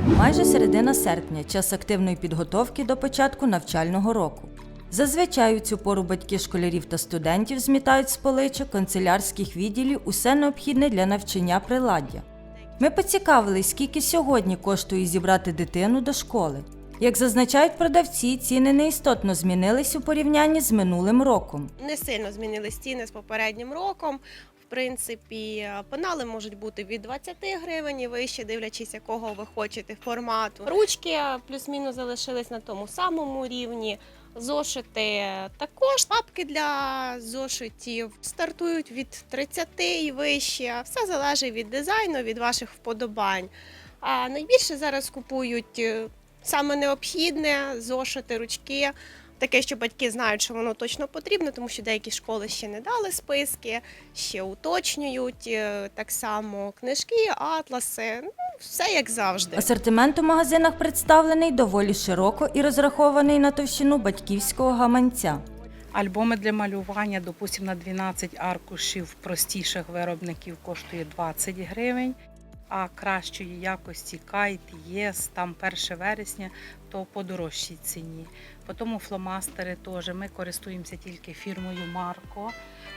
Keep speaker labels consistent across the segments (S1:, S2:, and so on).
S1: Майже середина серпня час активної підготовки до початку навчального року. Зазвичай у цю пору батьки школярів та студентів змітають з поличок канцелярських відділів усе необхідне для навчання приладдя. Ми поцікавились, скільки сьогодні коштує зібрати дитину до школи. Як зазначають продавці, ціни неістотно змінились у порівнянні з минулим роком.
S2: не сильно змінили ціни з попереднім роком. Принципі, пенали можуть бути від 20 гривень і вище, дивлячись, якого ви хочете формату. Ручки плюс-мінус залишились на тому самому рівні. Зошити також папки для зошитів стартують від 30 і вище. Все залежить від дизайну, від ваших вподобань. А найбільше зараз купують е, саме необхідне зошити, ручки. Таке, що батьки знають, що воно точно потрібно, тому що деякі школи ще не дали списки, ще уточнюють. Е, Так само книжки, атласи, ну все як завжди.
S1: Асортимент у магазинах представлений доволі широко і розрахований на товщину батьківського гаманця.
S3: Альбоми для малювання, допустимо, на 12 аркушів простіших виробників коштує 20 гривень, а кращої якості кайт, єс, там 1 вересня, то по дорожчій ціні. Потім фломастери теж. Ми користуємося тільки фірмою Марко.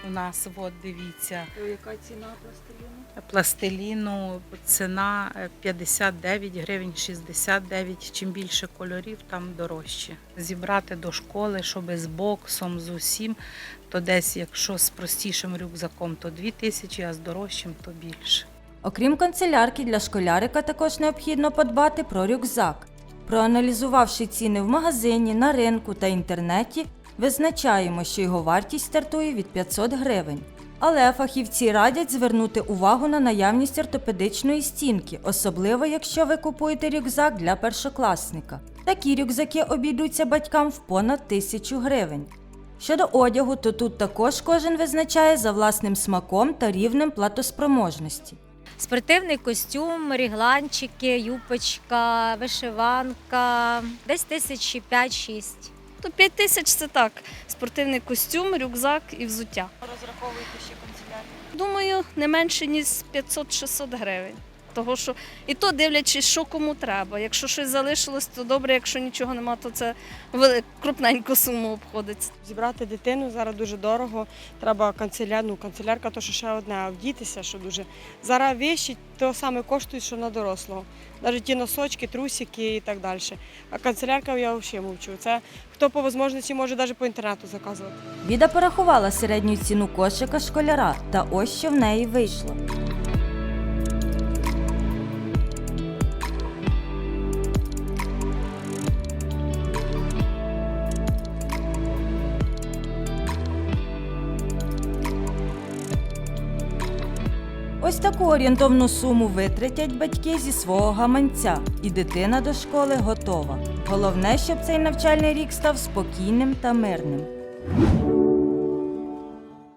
S3: У нас, от дивіться,
S4: Яка ціна пластиліну?
S3: пластиліну ціна е, 59 гривень, 69. Чим більше кольорів, там дорожче. Зібрати до школи, щоб з боксом, з усім, то десь, якщо з простішим рюкзаком, то 2 тисячі, а з дорожчим, то більше.
S1: Окрім канцелярки, для школярика також необхідно подбати про рюкзак. Проаналізувавши ціни в магазині, на ринку та інтернеті, визначаємо, що його вартість стартує від 500 гривень. Але фахівці радять звернути увагу на наявність ортопедичної стінки, особливо якщо ви купуєте рюкзак для першокласника. Такі рюкзаки обійдуться батькам в понад тисячу гривень. Щодо одягу, то тут також кожен визначає за власним смаком та рівнем платоспроможності.
S5: Спортивний костюм, рігланчики, юпочка, вишиванка, десь тисячі 5-6.
S6: То п'ять тисяч це так. Спортивний костюм, рюкзак і взуття.
S4: Розраховуєте ще канцелярію?
S6: Думаю, не менше ніж 500-600 гривень. Того, що і то дивлячись, що кому треба. Якщо щось залишилось, то добре, якщо нічого нема, то це крупненьку суму обходиться.
S7: Зібрати дитину зараз дуже дорого. Треба канцеля... ну, канцелярка, то що ще одне, а вдітися, що дуже. Зараз вещі то саме коштують, що на дорослого. Навіть ті носочки, трусики і так далі. А канцелярка я взагалі мовчу. Це хто по можливості може навіть по інтернету заказувати.
S1: Віда порахувала середню ціну кошика школяра, та ось що в неї вийшло. Ось таку орієнтовну суму витратять батьки зі свого гаманця, і дитина до школи готова. Головне, щоб цей навчальний рік став спокійним та мирним.